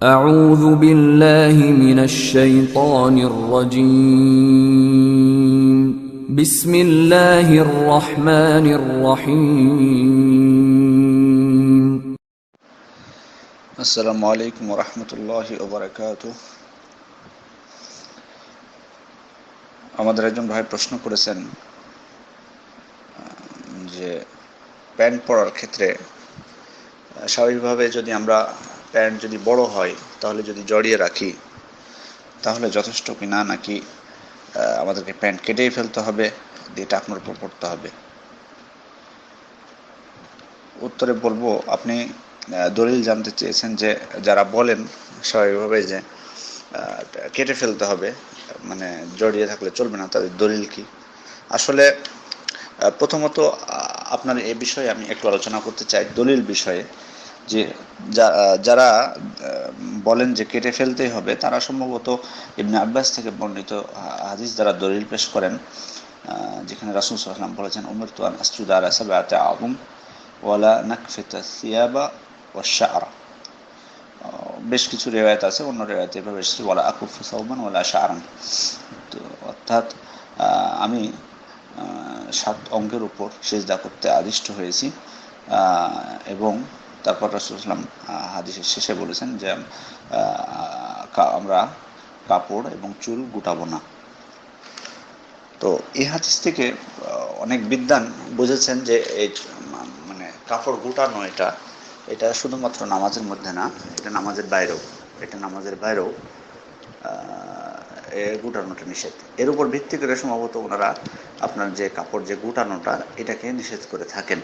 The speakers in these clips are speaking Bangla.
أعوذ بالله من الشيطان الرجيم بسم الله الرحمن الرحيم আসসালামু আলাইকুম রহমতুল্লাহ ওবরাকাত আমাদের একজন ভাই প্রশ্ন করেছেন আহ, যে প্যান্ট পরার ক্ষেত্রে আহ, স্বাভাবিকভাবে যদি আমরা প্যান্ট যদি বড় হয়, তাহলে যদি জড়িয়ে রাখি, তাহলে যথেষ্ট কি না নাকি আমাদেরকে প্যান্ট কেটেই ফেলতে হবে দিয়ে টাকনোর উপর পড়তে হবে। উত্তরে বলব, আপনি দলিল জানতে চেয়েছেন যে, যারা বলেন স্বাভাবিকভাবে যে কেটে ফেলতে হবে মানে জড়িয়ে থাকলে চলবে না, তাদের দলিল কি? আসলে প্রথমত আপনার এ বিষয়ে আমি একটু আলোচনা করতে চাই, দলিল বিষয়ে। যে যারা বলেন যে কেটে ফেলতেই হবে, তারা সম্ভবত ইবনে আব্বাস থেকে বর্ণিত হাদিস দ্বারা দলিল পেশ করেন যেখানে রাসুল সাল্লাম বলেছেন উমর আলা সাবআতি আযম ওয়ালা নাকফিতা সিয়াবা ও শা'রা. বেশ কিছু রেওয়ায়ত আছে, অন্য রেওয়ায়তে এভাবে এসেছে, ওয়ালা আকুফ সাউবান ওয়ালা শা'রান. তো অর্থাৎ আমি সাত অঙ্গের উপর সেজদা করতে আদিষ্ট হয়েছি এবং তারপর রাসুলাম হাদিসের শেষে বলেছেন যে আমরা কাপড় এবং চুল গুটাবো না। তো এই হাদিস থেকে অনেক বিদ্বান বুঝেছেন যে, এই মানে কাপড় গুটানো এটা এটা শুধুমাত্র নামাজের মধ্যে না, এটা নামাজের বাইরেও, এটা নামাজের বাইরেও গুটানোটা নিষেধ। এর উপর ভিত্তি করে সম্ভবত ওনারা আপনার যে কাপড় যে গুটানোটা, এটাকে নিষেধ করে থাকেন।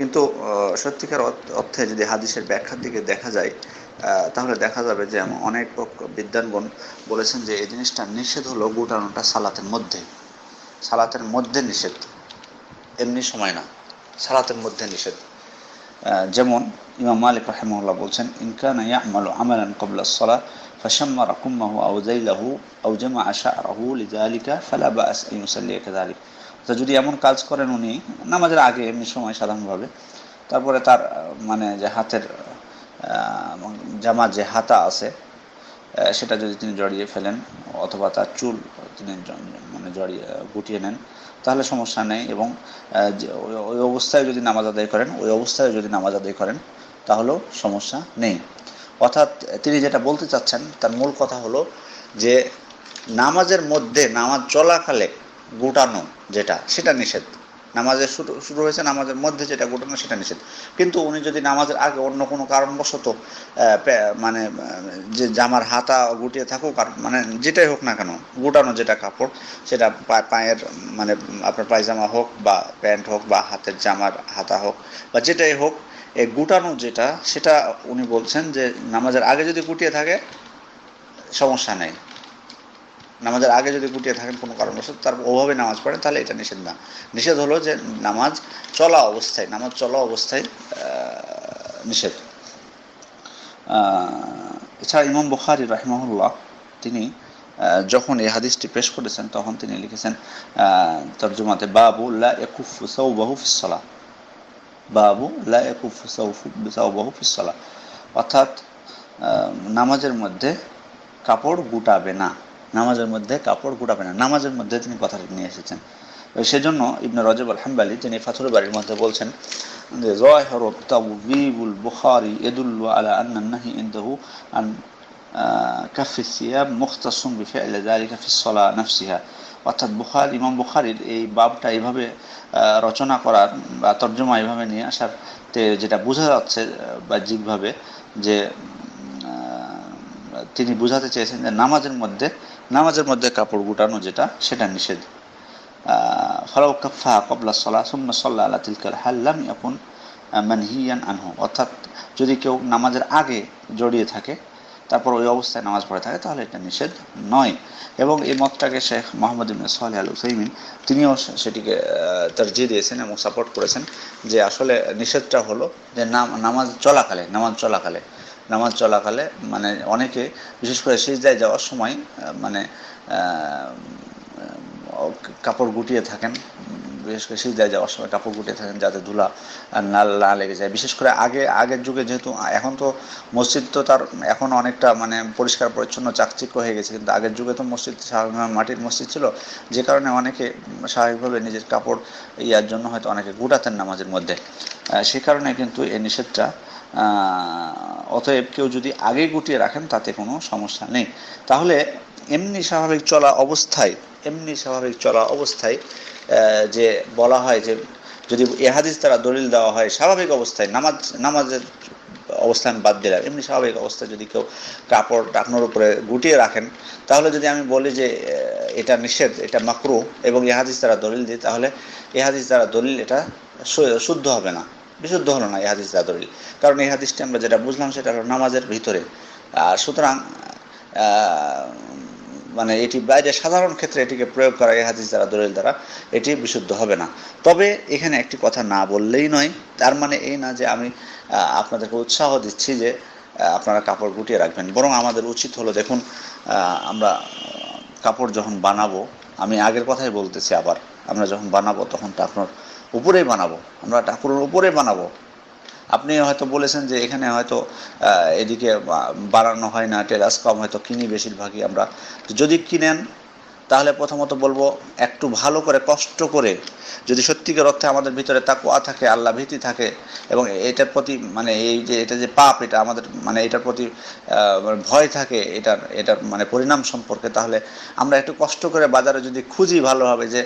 কিন্তু সত্যিকার অর্থ- যদি হাদিসের ব্যাখ্যার দিকে দেখা যায় তাহলে দেখা যাবে যে অনেক বিদ্বানগণ বলেছেন যে এই জিনিসটা নিষেধ হলো গুটানোটা সালাতের মধ্যে। সালাতের মধ্যে নিষেধ। এমনি সময় না। সালাতের মধ্যে নিষেধ। যেমন ইমাম মালিক রাহেমুল্লাহ বলছেন ইনকান ইয়ামালু আমালান কবলা সলা ফাশাম্মারা কুম্মাহু আও যাইলাহু আও জামা শা'রাহু লিযালিকা ফালা বা'স আন ইউসাল্লি কাযালিক। তো যদি এমন কাজ করেন উনি, নামাজের আগে এমনি সময় সাধারণভাবে। তারপরে তার মানে যে হাতের জামা যে হাতা আছে সেটা যদি তিনি জড়িয়ে ফেলেন, অথবা তার চুল তিনি মানে জড়িয়ে, গুটিয়ে নেন, তাহলে সমস্যা নেই। এবং ওই অবস্থায় যদি নামাজ আদায় করেন, ওই অবস্থায় যদি নামাজ আদায় করেন, তাহলেও সমস্যা নেই। অর্থাৎ তিনি যেটা বলতে চাচ্ছেন, তার মূল কথা হলো যে, নামাজের মধ্যে, নামাজ চলাকালে গুটানো যেটা, সেটা নিষেধ। নামাজের শুরু শুরু হয়েছে, নামাজের মধ্যে যেটা গুটানো, সেটা নিষেধ। কিন্তু উনি যদি নামাজের আগে অন্য কোনো কারণবশত মানে যে জামার হাতা গুটিয়ে থাকুক, আর মানে যেটাই হোক না কেন, গুটানো যেটা কাপড়, সেটা পায়ের মানে আপনার পায়জামা হোক বা প্যান্ট হোক বা হাতের জামার হাতা হোক বা যেটাই হোক, এই গুটানো যেটা, সেটা উনি বলছেন যে, নামাজের আগে যদি গুটিয়ে থাকে, সমস্যা নেই। নামাজের আগে যদি গুটিয়ে থাকেন কোনো কারণবশত তার ওভাবে নামাজ পড়েন তাহলে এটা নিষেধ না। নিষেধ হলো যে নামাজ চলা অবস্থায়, নামাজ চলা অবস্থায় নিষেধ। এছাড়া ইমাম বুখারি রাহিমাহুল্লাহ, তিনি যখন এই হাদিসটি পেশ করেছেন, তখন তিনি লিখেছেন তর্জমাতে, বাবু লা ইয়াকুফু সাওবাহু ফিস সালাহ। বাবু লা ইয়াকুফু সাওফু- সাওবাহু ফিস সালাহ। অর্থাৎ নামাজের মধ্যে কাপড় গুটাবে না। নামাজের মধ্যে কাপড় গুটাবে না। নামাজের মধ্যে তিনি কথাটি নিয়ে এসেছেন। সেজন্য ইবনে রজব আল হাম্বালি তিনি ফাথুর বাড়ির মধ্যে বলছেন যে জয়হর তাউবিবুল বুখারি এদুল্লু আলা আন্না নাহি ইনদাহু আন কাফি সিয়াব মুখতাসুম বিফিআল যালিকা ফি সলা নাফসিহা। অর্থাৎ বুখার, ইমাম বুখারির এই বাবটা এইভাবে রচনা করার বা তর্জমা এইভাবে নিয়ে আসার তে যেটা বোঝা যাচ্ছে বাহ্যিকভাবে যে তিনি বোঝাতে চেয়েছেন যে নামাজের মধ্যে নামাজের মধ্যে কাপড় গুটানো যেটা, সেটা নিষেধ। ফলাউ কাফা কবলা সলা সুম্মা সল্লা আলা তিলকাল হাল্লাম এখন মানহিয়ান আনহু। অর্থাৎ যদি কেউ নামাজের আগে জড়িয়ে থাকে, তারপর ওই অবস্থায় নামাজ পড়ে থাকে, তাহলে এটা নিষেধ নয়। এবং এই মতটাকে শেখ মোহাম্মদ ইবনে সালে আল উসাইমিন, তিনিও সেটিকে তরজিহ দিয়েছেন এবং সাপোর্ট করেছেন যে আসলে নিষেধটা হলো যে নাম- নামাজ চলাকালে নামাজ চলাকালে নামাজ চলাকালে মানে অনেকে, বিশেষ করে সিজদায় যাওয়ার সময় মানে কাপড় গুটিয়ে থাকেন। বিশেষ করে সিজদায় যাওয়ার সময় কাপড় গুটিয়ে থাকেন যাতে ধুলা না না লেগে যায়। বিশেষ করে আগে, আগের যুগে যেহেতু, এখন তো মসজিদ তো তার, এখন অনেকটা মানে পরিষ্কার, পরিচ্ছন্ন, চাকচিক্য হয়ে গেছে। কিন্তু আগের যুগে তো মসজিদ সাধারণ মাটির মসজিদ ছিল। যে কারণে অনেকে স্বাভাবিকভাবে নিজের কাপড় ইয়ার জন্য হয়তো অনেকে গুটাতেন নামাজের মধ্যে। সে কারণে কিন্তু এই নিষেধটা অতএব কেউ যদি আগে গুটিয়ে রাখেন, তাতে কোনো সমস্যা নেই। তাহলে এমনি স্বাভাবিক চলা অবস্থায়, এমনি স্বাভাবিক চলা অবস্থায় যে বলা হয় যে যদি এহাদিস দ্বারা দলিল দেওয়া হয়, স্বাভাবিক অবস্থায় নামাজ, নামাজের অবস্থান বাদ দিলাম, এমনি স্বাভাবিক অবস্থায় যদি কেউ কাপড় টাকনোর উপরে গুটিয়ে রাখেন, তাহলে যদি আমি বলি যে এটা নিষেধ, এটা মাকরু এবং এহাদিস দ্বারা দলিল দিই, তাহলে এহাদিস দ্বারা দলিল এটা শুদ্ধ হবে না। বিশুদ্ধ হলো না এহাদিস দ্বারা দলিল কারণ এই হাদিসটি আমরা যেটা বুঝলাম সেটা হলো নামাজের ভিতরে। আর সুতরাং মানে এটি বাইরে সাধারণ ক্ষেত্রে এটিকে প্রয়োগ করা এই হাদিস দ্বারা, দলিল দ্বারা, এটি বিশুদ্ধ হবে না। তবে এখানে একটি কথা না বললেই নয়, তার মানে এই না যে আমি আপনাদেরকে উৎসাহ দিচ্ছি যে আপনারা কাপড় গুটিয়ে রাখবেন। বরং আমাদের উচিত হলো, দেখুন আমরা কাপড় যখন বানাবো, আমি আগের কথাই বলতেছি আবার, আমরা যখন বানাবো তখন টাকনোর উপরেই বানাবো, আমরা ঠাকুরের উপরে বানাবো। আপনি হয়তো বলেছেন যে এখানে হয়তো এদিকে বাড়ানো হয় না টেরাস কম হয়তো কিনি বেশিরভাগই আমরা। যদি কিনেন তাহলে প্রথমত বলব, একটু ভালো করে, কষ্ট করে যদি সত্যিকার অর্থে আমাদের ভিতরে তাকুয়া থাকে, আল্লাহ ভীতি থাকে এবং এটার প্রতি মানে এই যে, এটা যে পাপ, এটা আমাদের মানে এটার প্রতি ভয় থাকে, এটার এটার মানে পরিণাম সম্পর্কে, তাহলে আমরা একটু কষ্ট করে বাজারে যদি খুঁজি ভালোভাবে যে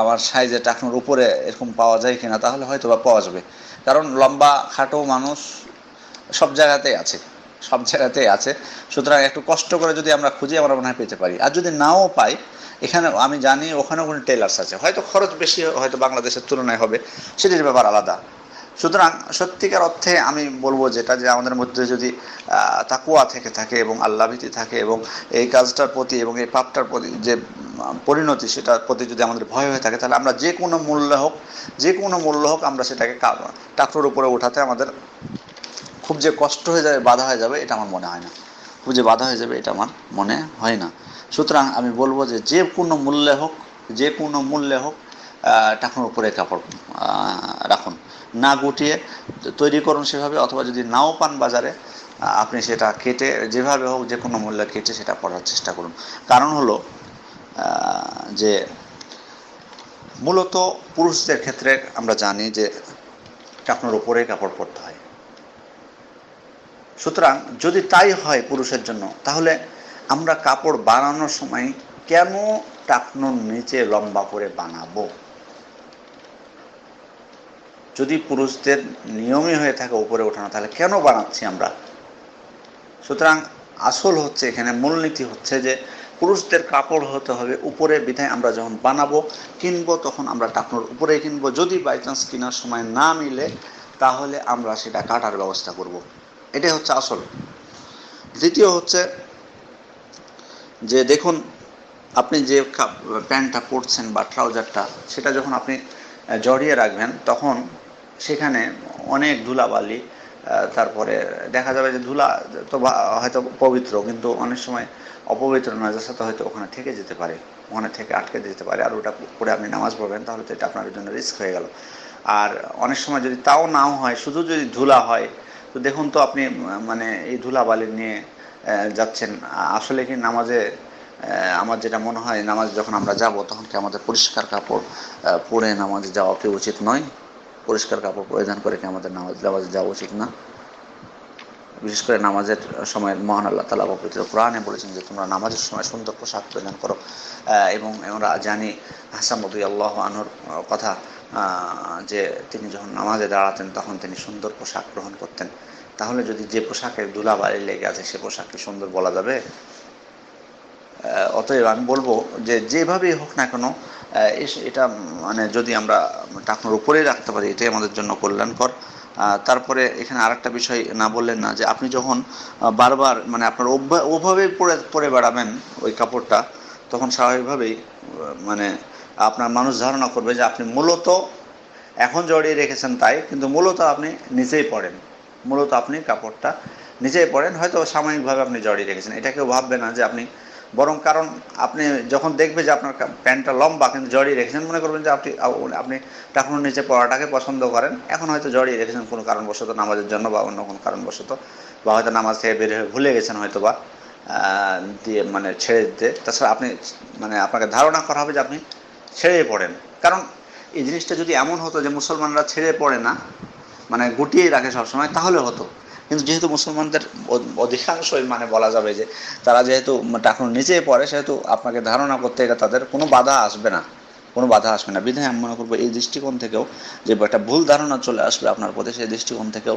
আমার সাইজে টাকনোর উপরে এরকম পাওয়া যায় কিনা, তাহলে হয়তো বা পাওয়া যাবে। কারণ লম্বা, খাটো মানুষ সব জায়গাতেই আছে। সব জায়গাতেই আছে। সুতরাং একটু কষ্ট করে যদি আমরা খুঁজি, আমরা মনে হয় পেতে পারি। আর যদি নাও পাই, এখানে আমি জানি ওখানেও কোনো টেলার্স আছে। হয়তো খরচ বেশি, হয়তো বাংলাদেশের তুলনায় হবে, সেটির ব্যাপার আলাদা। সুতরাং সত্যিকার অর্থে আমি বলব যেটা, যে আমাদের মধ্যে যদি তাকুয়া থেকে থাকে এবং আল্লাভীতি থাকে এবং এই কাজটার প্রতি এবং এই পাপটার প্রতি যে পরিণতি, সেটার প্রতি যদি আমাদের ভয় হয়ে থাকে, তাহলে আমরা যে কোনো মূল্য হোক, যে কোনো মূল্য হোক আমরা সেটাকে টাকটোর উপরে ওঠাতে আমাদের খুব যে কষ্ট হয়ে যাবে, বাধা হয়ে যাবে, এটা আমার মনে হয় না। খুব যে বাধা হয়ে যাবে, এটা আমার মনে হয় না। সুতরাং আমি বলব যে যে কোনো মূল্যে হোক, যে কোনো মূল্যে হোক টাকার উপরে কাপড় রাখুন। না গুটিয়ে তৈরি করুন সেভাবে, অথবা যদি নাও পান বাজারে আপনি সেটা কেটে, যেভাবে হোক, যে কোনো মূল্যে কেটে সেটা পরার চেষ্টা করুন। কারণ হলো যে মূলত পুরুষদের ক্ষেত্রে আমরা জানি যে টাকনোর উপরে কাপড় পরতে হয়। সুতরাং যদি তাই হয় পুরুষের জন্য, তাহলে আমরা কাপড় বানানোর সময় কেন টাকনোর নিচে লম্বা করে বানাবো? যদি পুরুষদের নিয়মই হয়ে থাকে উপরে ওঠানো, তাহলে কেন বানাচ্ছি আমরা? সুতরাং আসল হচ্ছে এখানে মূলনীতি হচ্ছে যে পুরুষদের কাপড় হতে হবে উপরে, বিধায় আমরা যখন বানাবো, কিনবো, তখন আমরা টাকনোর উপরে কিনবো। যদি বাই চান্স কেনার সময় না মিলে, তাহলে আমরা সেটা কাটার ব্যবস্থা করব। এটাই হচ্ছে আসল। দ্বিতীয় হচ্ছে যে দেখুন, আপনি যে প্যান্টটা পরছেন বা ট্রাউজারটা, সেটা যখন আপনি জড়িয়ে রাখবেন, তখন সেখানে অনেক ধুলাবালি তারপরে দেখা যাবে যে ধুলা তো হয়তো পবিত্র, কিন্তু অনেক সময় অপবিত্র নাজাসাতে হয়তো ওখানে থেকে যেতে পারে, ওখানে থেকে আটকে যেতে পারে, আর ওটা পরে আপনি নামাজ পড়বেন, তাহলে তো এটা আপনার জন্য রিস্ক হয়ে গেল। আর অনেক সময় যদি তাও নাও হয়, শুধু যদি ধুলা হয় তো দেখুন তো আপনি মানে এই ধুলাবালি নিয়ে যাচ্ছেন, আসলে কি নামাজে আমার যেটা মনে হয় নামাজ যখন আমরা যাব তখন কি আমাদের পরিষ্কার কাপড় পরে নামাজে যাওয়া কি উচিত নয়? পরিষ্কার কাপড় পরিধান করে কি আমাদের নামাজ, নামাজে যাওয়া উচিত না? বিশেষ করে নামাজের সময় মহান আল্লাহ তালা পবিত্র কোরআনে বলেছেন যে তোমরা নামাজের সময় সুন্দর পোশাক পরিধান করো। এবং আমরা জানি হাসান আল্লাহ আনহর কথা যে তিনি যখন নামাজে দাঁড়াতেন, তখন তিনি সুন্দর পোশাক গ্রহণ করতেন। তাহলে যদি যে পোশাকে ধুলাবালি লেগে আছে, সে পোশাককে সুন্দর বলা যাবে? অতএব আমি বলব যে, যেভাবেই হোক না কেন এটা মানে যদি আমরা টাকনোর উপরেই রাখতে পারি, এটাই আমাদের জন্য কল্যাণকর। তারপরে এখানে আরেকটা বিষয় না বললেন না, যে আপনি যখন বারবার মানে আপনার ওভাবেই পরে পরে বেড়াবেন ওই কাপড়টা, তখন স্বাভাবিকভাবেই মানে আপনার মানুষ ধারণা করবে যে আপনি মূলত এখন জড়িয়ে রেখেছেন তাই, কিন্তু মূলত আপনি নিচেই পড়েন। মূলত আপনি কাপড়টা নিজেই পড়েন, হয়তো সাময়িকভাবে আপনি জড়িয়ে রেখেছেন। এটা কেউ ভাববে না যে আপনি, বরং কারণ আপনি যখন দেখবে যে আপনার প্যান্টটা লম্বা কিন্তু জড়িয়ে রেখেছেন, মনে করবেন যে আপনি আপনি টাকুনোর নিচে পড়াটাকে পছন্দ করেন। এখন হয়তো জড়িয়ে রেখেছেন কোনো কারণবশত নামাজের জন্য বা অন্য কোনো কারণবশত, বা হয়তো নামাজ থেকে বের হয়ে ভুলে গেছেন হয়তো বা দিয়ে মানে ছেড়ে দিতে। তাছাড়া আপনি মানে আপনাকে ধারণা করা হবে যে আপনি ছেড়ে পড়েন। কারণ এই জিনিসটা যদি এমন হতো যে মুসলমানরা ছেড়ে পড়ে না মানে গুটিয়ে রাখে সবসময়, তাহলে হতো। কিন্তু যেহেতু মুসলমানদের অধিকাংশই মানে বলা যাবে যে তারা যেহেতু টাকুন নিচে পড়ে, সেহেতু আপনাকে ধারণা করতে এটা তাদের কোনো বাধা আসবে না। কোনো বাধা আসবে না। বিধায় আমি মনে করব এই দৃষ্টিকোণ থেকেও যে একটা ভুল ধারণা চলে আসবে আপনার প্রতি, সেই দৃষ্টিকোণ থেকেও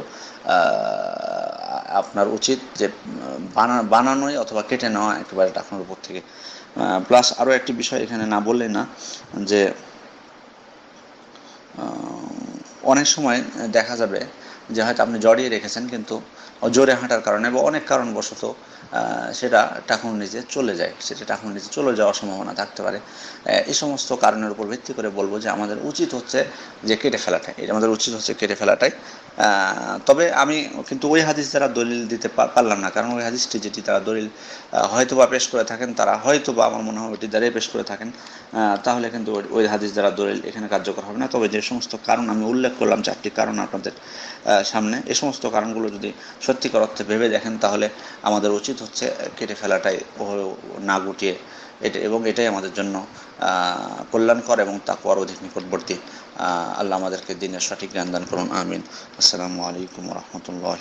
আপনার উচিত যে বানা, বানানোই অথবা কেটে নেওয়া একেবারে টাকুনোর উপর থেকে। প্লাস আরও একটি বিষয় এখানে না বললেই না যে অনেক সময় দেখা যাবে যে হয়তো আপনি জড়িয়ে রেখেছেন, কিন্তু জোরে হাঁটার কারণে বা অনেক কারণবশত সেটা টাকুন নিচে চলে যায়, সেটা টাকুন নিচে চলে যাওয়ার সম্ভাবনা থাকতে পারে। এই সমস্ত কারণের উপর ভিত্তি করে বলব যে আমাদের উচিত হচ্ছে যে কেটে ফেলাটাই, এটা আমাদের উচিত হচ্ছে কেটে ফেলাটাই। তবে আমি কিন্তু ওই হাদিস দ্বারা দলিল দিতে পারলাম না, কারণ ওই হাদিসটি যেটি তারা দলিল হয়তো বা পেশ করে থাকেন, তারা হয়তো বা আমার মনে হয় ওটি দ্বারাই পেশ করে থাকেন। তাহলে কিন্তু ওই- হাদিস দ্বারা দলিল এখানে কার্যকর হবে না। তবে যে সমস্ত কারণ আমি উল্লেখ করলাম, চারটি কারণ আপনাদের সামনে। এ সমস্ত কারণগুলো যদি সত্যিকার অর্থে ভেবে দেখেন, তাহলে আমাদের উচিত হচ্ছে কেটে ফেলাটাই না গুটিয়ে এটা এবং এটাই আমাদের জন্য কল্যাণকর এবং তাকুয়ার অধিক নিকটবর্তী। আল্লাহ আমাদেরকে দিনের সঠিক জ্ঞান দান করুন। আমিন। আসসালামু আলাইকুম রহমতুল্লাহ